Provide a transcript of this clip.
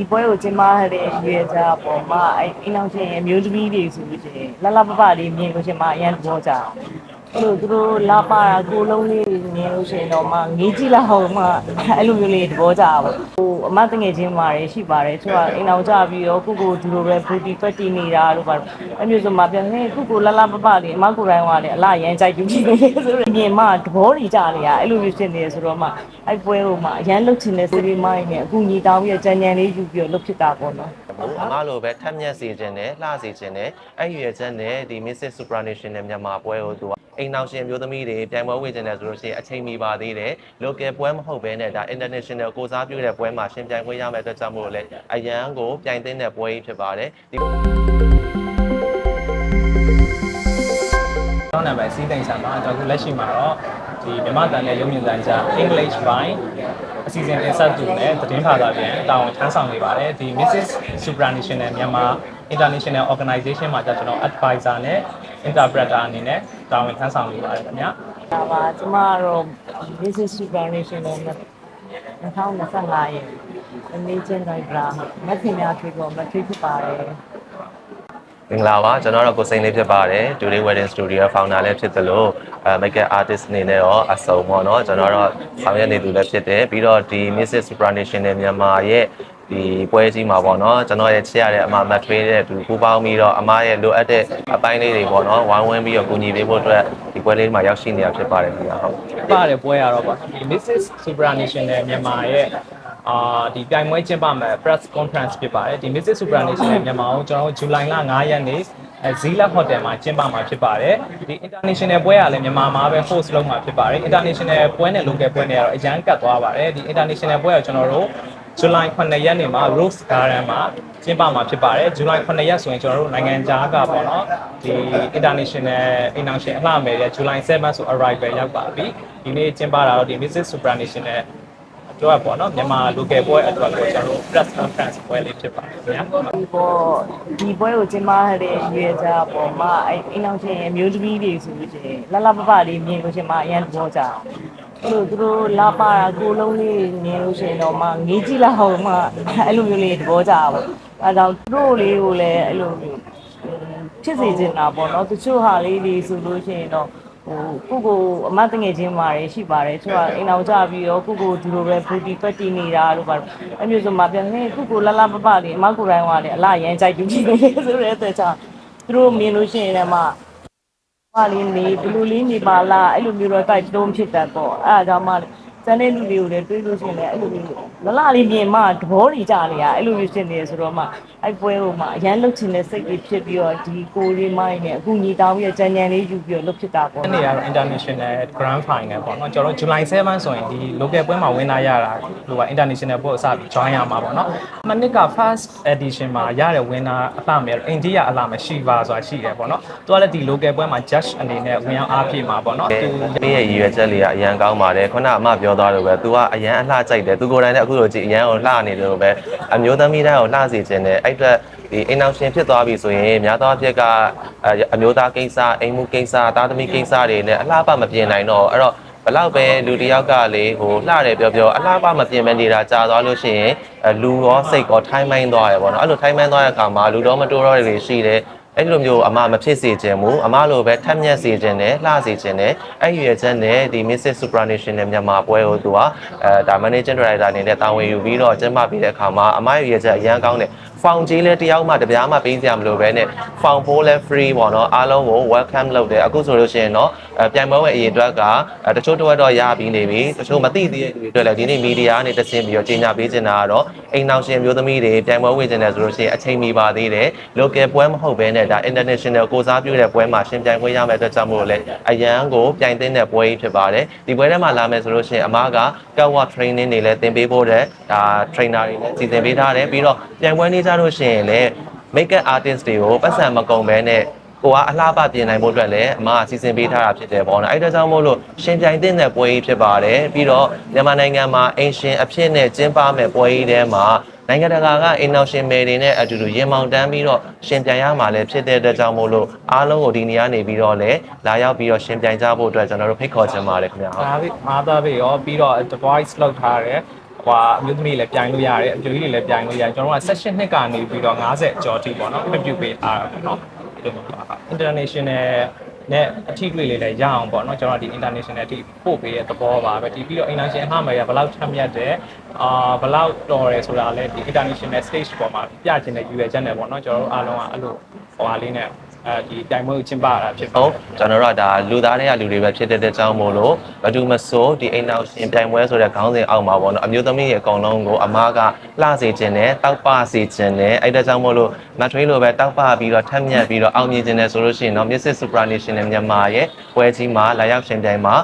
ဒီပွဲကိုကျင်းပရတဲ့ရွေးကြပေါ်မှာအဲ့အိမ်အောင်ရှင်ရဲ့မျိုးသမီးတွေဆိုလို့ရှိရင်လလပပလေးမြင်လို့ရှိရင်မအရန်သဘောကျတယ်အဲ့လိုသူတို့လာပါတာကိုလုံးလေးတွေမြင်လို့ရှိရင်တော့မငေးကြည့်လာဟောမှအဲ့လိုမျိုးလေးသဘောကျပါဘူးဟို အမတငယ်ချင်းမာတွေရှိပါတယ်သူကအိမ်အောင်ကြပြီးတော့ကိုကိုဒီလိုပဲ booty fat တီနေတာလို့ပါအဲ့မျိုးဆိုမှပြန်ဟဲ့ကိုကိုလလပပလေးအမကိုတိုင်းကလည်းအလားရန်ကြိုက်ပြီးပြီဆိုတော့မြင်မှသဘောတွေကြနေရအဲ့လိုမျိုးဖြစ်နေဆိုတော့မှအဲ့ပွဲကိုမှအရန်လုတ်ချင်တဲ့စီးရီးမိုင်းနဲ့အခုညီတောင်းပြီးကြံကြံလေးယူပြီးတော့လုတ်ဖြစ်တာပေါ့နော်အမလိုပဲထက်မြက်စေခြင်းနဲ့လှစေခြင်းနဲ့အဲ့ရွယ်ချက်နဲ့ဒီ Mrs Supranational မြန်မာပွဲကိုသူက အိမ်နောက်ရှင်မျိုးသမီးတွေပြိုင်ပွဲဝင်ခြင်းနဲ့ဆိုလို့ရှိရင်အချိန်မီပါသေးတယ် local ပွဲမဟုတ်ဘဲနဲ့ဒါ international ကိုစားပြုတဲ့ပွဲမှာရှင်ပြိုင်ခွင့်ရမယ့်အတွက်ကြောင့်မို့လို့လေအရန်ကိုပြိုင်သိတဲ့ပွဲကြီးဖြစ်ပါတယ်ဒီကျွန်တော်နာမည်စီးသိမ့်ဆန်ပါကျွန်တော်အခုလက်ရှိမှာတော့ဒီမြန်မာတန်တဲ့ရုပ်မြင်သံကြား English ဘိုင်းအစီအစဉ်တင်ဆက်သူနဲ့သတင်းဖာသာပြန်တာဝန်ထမ်းဆောင်နေပါတယ်ဒီ Mrs Supranational မြန်မာ International Organization မှာကျွန်တော် advisor နဲ့ interpreter အနေနဲ့တာဝန်ထမ်းဆောင်နေပါတယ်ခင်ဗျာဒါပါကျမကတော့ business supervision နဲ့2025ရဲ့အနေချင်းတိုင်းကမခင်များထွေးပေါ်မထွေးဖြစ်ပါတယ်မင်္ဂလာပါကျွန်တော်တော့ကိုစိန်လေးဖြစ်ပါတယ် Today Wedding Studio founder လည်းဖြစ်သလိုအဲ makeup artist အနေနဲ့ရောအစုံပေါ့နော်ကျွန်တော်တော့ဆောင်ရွက်နေသူလည်းဖြစ်တယ်ပြီးတော့ဒီ Mrs Supranational မြန်မာရဲ့ ဒီပွဲကြီးမှာပေါ့နော်ကျွန်တော်ရဲ့ချစ်ရတဲ့အမမတ်ထွေးတဲ့သူပူပေါင်းပြီးတော့အမရဲ့လိုအပ်တဲ့အပိုင်းလေးတွေပေါ့နော်ဝိုင်းဝန်းပြီးတော့ကူညီပေးဖို့အတွက်ဒီပွဲလေးမှာရောက်ရှိနေတာဖြစ်ပါတယ်ခင်ဗျာဟုတ်ပါတဲ့ပွဲရတော့ပါဒီ Mrs Supranational မြန်မာရဲ့အာဒီပြိုင်ပွဲကျင်းပမယ် press conference ဖြစ်ပါတယ်ဒီ Mrs Supranational မြန်မာကိုကျွန်တော်တို့ဇူလိုင်လ9ရက်နေ့အဲ ဇီလာဟိုတယ်မှာကျင်းပမှာဖြစ်ပါတယ်ဒီ international ပွဲကလည်းမြန်မာမှာပဲ host လုပ်မှာဖြစ်ပါတယ် international ပွဲနဲ့ local ပွဲနဲ့ကတော့အရန်ကတ်သွားပါတယ်ဒီ international ပွဲကကျွန်တော်တို့ဇူလိုင်9ရက်နေ့မှာ Rose Garden မှာကျင်းပမှာဖြစ်ပါတယ်ဇူလိုင်9ရက်ဆိုရင်ကျွန်တော်တို့နိုင်ငံခြားကပေါ့နော်ဒီ international international အလှမယ်ရဲ့ဇူလိုင်7ဆို arrival ရောက်ပါပြီဒီနေ့ကျင်းပတာတော့ဒီ Mrs Supranational အတွက်ပေါ့နော်မြန်မာ local ပွဲအတွက်ကိုကျွန်တော်တို့ press conference ပွဲလေးဖြစ်ပါတယ်ခင်ဗျာဒီပေါ်ဒီပွဲကိုကျင်းပရတဲ့ရွေးကြပေါ်မှာအဲ့အိမ်အောင်ရှင်ရဲ့မျိုးသမီးတွေဆိုလို့ရှိရင်လလပပလေးမြင်လို့ရှိရင်မအရန်သဘောကျတယ်အဲ့လိုသူတို့လာပါတာကိုလုံးလေးတွေမြင်လို့ရှိရင်တော့မငေးကြည့်လာဟောမှအဲ့လိုမျိုးလေးသဘောကျပါဘူးအဲဒါကြောင့်သူတို့လေးကိုလည်းအဲ့လိုမျိုးဖြစ်စေချင်တာပေါ့နော်တချို့ဟာလေးတွေဆိုလို့ရှိရင်တော့ ဟိုကိုကိုအမတငယ်ချင်းမာတွေရှိပါတယ်သူကအိမ်အောင်ကြပြီးတော့ကိုကိုဒီလိုပဲ booty fat တီနေတာလို့ပါအဲ့မျိုးဆိုမှပြန်ဟဲ့ကိုကိုလလပပလေးအမကိုတိုင်းကလည်းအလားရန်ကြိုက်ပြီးပြီဆိုတဲ့အတွက်ကြောင့်သူတို့မြင်လို့ရှိရင်လည်းမပါလေးနေဘလူလေးနေပါလားအဲ့လိုမျိုးတော့တိုက်တုံးဖြစ်တတ်ပေါ့အဲ့ဒါကြောင့်မှ စတဲ့လူတွေကိုလည်းတွေးလို့ရှိရင်လည်းအဲ့လိုမျိုးလလလေးမြင်မှသဘောတွေကြနေရအဲ့လိုမျိုးဖြစ်နေရဆိုတော့မှအဲ့ပွဲကိုမှအရန်လုတ်ချင်တဲ့စိတ်ကြီးဖြစ်ပြီးတော့ဒီကိုလေးမိုင်းနဲ့အခုညီတောင်းပြီးတော့ကြံကြံလေးယူပြီးတော့လုတ်ဖြစ်တာပေါ့ဒီနေ့ကတော့ international grand final ပေါ့နော်ကျွန်တော်တို့ July 7ဆိုရင်ဒီ local ပွဲမှာဝင်လာရတာဟိုက international ပွဲကိုစပြီး join ရမှာပေါ့နော်မနစ်က first edition မှာရတဲ့ winner အလှမယ်အိန္ဒိယအလှမယ်ရှိပါဆိုတာရှိတယ်ပေါ့နော်သူကလည်းဒီ local ပွဲမှာ judge အနေနဲ့ဝင်အောင်အားဖြည့်မှာပေါ့နော်သူမင်းရဲ့ရည်ရွယ်ချက်လေးကအရန်ကောင်းပါတယ်ခုနအမပြောသွားလို့ပဲ तू ကအရန်အလှကြိုက်တယ် तू ကိုယ်တိုင်လည်းအခုလိုကြည့်အရန်ကိုလှနေတယ်လို့ပဲအမျိုးသမီးတိုင်းကိုလှစေခြင်းနဲ့အဲ့အတွက်ဒီအိမ်အောင်ရှင်ဖြစ်သွားပြီဆိုရင်များသောအားဖြင့်ကအမျိုးသားကိစ္စအိမ်မှုကိစ္စသားသမီးကိစ္စတွေနဲ့အလှပမပြင်နိုင်တော့အဲ့တော့ဘလောက်ပဲလူတစ်ယောက်ကလေဟိုလှတယ်ပြောပြောအလှပမပြင်မနေတာကြာသွားလို့ရှိရင်အလူရောစိတ်ရောထိုင်းမိုင်းသွားရပေါ့နော်အဲ့လိုထိုင်းမိုင်းသွားတဲ့အခါမှာလူတော်မတိုးတော့တွေရှိတယ် အဲ့လိုမျိုးအမမဖြစ်စေခြင်းမူအမလိုပဲထက်မြက်စေခြင်းနဲ့လှစေခြင်းနဲ့အဲ့ရွယ်ချက်နဲ့ဒီ Mrs Supranational မြန်မာပွဲကိုသူကအဲဒါ managing director အနေနဲ့တာဝန်ယူပြီးတော့ကျင်းပပေးတဲ့အခါမှာအမရဲ့ရွယ်ချက်အရန်ကောင်းတယ်ဖောင်ကြီးလဲတယောက်မှတပြားမှပေးစရာမလိုပဲနဲ့ဖောင်ဖိုးလဲ free ပေါ့နော်အားလုံးကို welcome လုပ်တယ်အခုဆိုလို့ရှိရင်တော့အဲပြိုင်ပွဲဝင်အရေးအတွက်ကအဲတချို့တစ်ဝက်တော့ရပြီးနေပြီတချို့မသိသေးတဲ့သူတွေအတွက်လည်းဒီနေ့မီဒီယာကနေတဆင့်ပြီးတော့ကြီးညာပေးနေတာကတော့အိမ်နောက်ရှင်မျိုးသမီးတွေပြိုင်ပွဲဝင်နေတယ်ဆိုလို့ရှိရင်အချိန်မီပါသေးတယ် local ပွဲမဟုတ်ဘဲနဲ့ဒါ international ကိုစားပြုတဲ့ပွဲမှာရှင်ပြိုင်ခွင့်ရမယ့်အတွက်ကြောင့်မို့လို့လဲအရန်ကိုပြိုင်သိတဲ့ပွဲကြီးဖြစ်ပါတယ်ဒီပွဲထဲမှာလာမယ်ဆိုလို့ရှိရင်အမားက catwalk training တွေလည်းသင်ပေးဖို့တဲ့ဒါ trainer တွေလည်းစီစဉ်ပေးထားတယ်ပြီးတော့ပြိုင်ပွဲနေကြလို့ရှိရင်လည်း makeup artist တွေကိုပတ်စံမကုန်ဘဲနဲ့ကိုကအလှပပြင်နိုင်ဖို့အတွက်လည်းအမကစီစဉ်ပေးထားတာဖြစ်တယ်ပေါ့နော်အဲ့ဒါကြောင့်မို့လို့ရှင်ပြိုင်တဲ့တဲ့ပွဲကြီးဖြစ်ပါတယ်ပြီးတော့မြန်မာနိုင်ငံမှာအင်ရှင်အဖြစ်နဲ့ကျင်းပမဲ့ပွဲကြီးထဲမှာ နိုင်ငံတကာကအင်နောက်ရှင်မယ်တွေနဲ့အတူတူရင်မောင်တန်းပြီးတော့ရှင်ပြိုင်ရမှာလည်းဖြစ်တဲ့အတွက်ကြောင့်မို့လို့အားလုံးကိုဒီနေရာနေပြီးတော့လည်းလာရောက်ပြီးတော့ရှင်ပြိုင်ကြဖို့အတွက်ကျွန်တော်တို့ဖိတ်ခေါ်ချင်ပါတယ်ခင်ဗျာဟုတ်အားပြီးအားသားပြီးရောပြီးတော့ device လောက်ထားတယ်ဟိုအမျိုးသမီးတွေလည်းပြိုင်လို့ရတယ်အပြိုကြီးတွေလည်းပြိုင်လို့ရတယ်ကျွန်တော်တို့က session နှစ်ကနေပြီးတော့90ကျော်ထိပေါ့နော် review ပေးထားတာပေါ့နော်ဒီလိုမျိုးပါ international နဲ့အထီးတွေလေးလည်းရအောင်ပေါ့နော်ကျွန်တော်ဒီ international အထိပို့ပေးတဲ့သဘောပါပဲဒီပြီးတော့ international အမှားရဘယ်လောက်ချမ်းမြတ်တယ်အာဘယ်လောက်တော်တယ်ဆိုတာလည်းဒီ international stage ပေါ်မှာပြချင်တဲ့ UR ချက်နဲ့ပေါ့နော်ကျွန်တော်တို့အားလုံးကအဲ့လိုဟိုဟာလေးနဲ့ အဲဒီတိုင်ပွဲကိုကျင်းပတာဖြစ်ပါဟုတ်ကျွန်တော်တို့ကဒါလူသားတွေကလူတွေပဲဖြစ်တဲ့တဲ့ကြောင်းမို့လို့ဘယ်သူမဆိုဒီအိမ်နောက်ရှင်ပြိုင်ပွဲဆိုတဲ့ခေါင်းစဉ်အောက်မှာပေါ့နော်အမျိုးသမီးရဲ့အကောင်လုံးကိုအမားကလှစေခြင်းနဲ့တောက်ပစေခြင်းနဲ့အဲ့ဒါကြောင့်မို့လို့မထွေးလိုပဲတောက်ပပြီးတော့ထက်မြက်ပြီးတော့အောင်မြင်ခြင်းနဲ့ဆိုလို့ရှိရင်တော့ Mrs. Supranational မြန်မာရဲ့ပွဲကြီးမှာလာရောက်ရှင်ပြိုင်မှာ